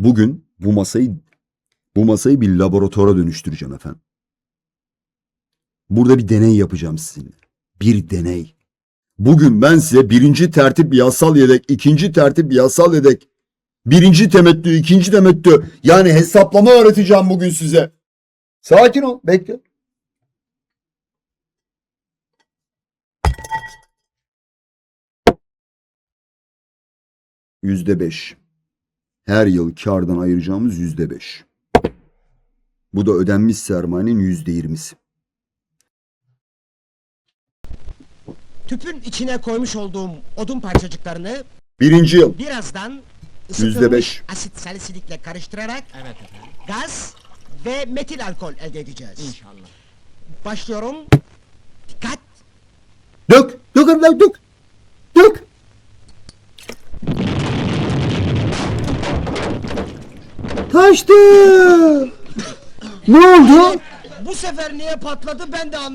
Bugün bu masayı bu masayı bir laboratuvara dönüştüreceğim efendim. Burada bir deney yapacağım sizinle. Bir deney. Bugün ben size birinci tertip yasal yedek, ikinci tertip yasal yedek, birinci temettü, ikinci temettü yani hesaplama öğreteceğim bugün size. Sakin ol, bekle. Yüzde beş. Her yıl kardan ayıracağımız yüzde beş. Bu da ödenmiş sermayenin yüzde yirmisi. Tüpün içine koymuş olduğum odun parçacıklarını Birinci yıl birazdan Yüzde beş. asit salisilikle karıştırarak Evet efendim. gaz ve metil alkol elde edeceğiz. İnşallah. Başlıyorum. Dikkat. Dök, dök dök. Dök. Taştı. Ne oldu? Bu sefer niye patladı ben de anlayamadım.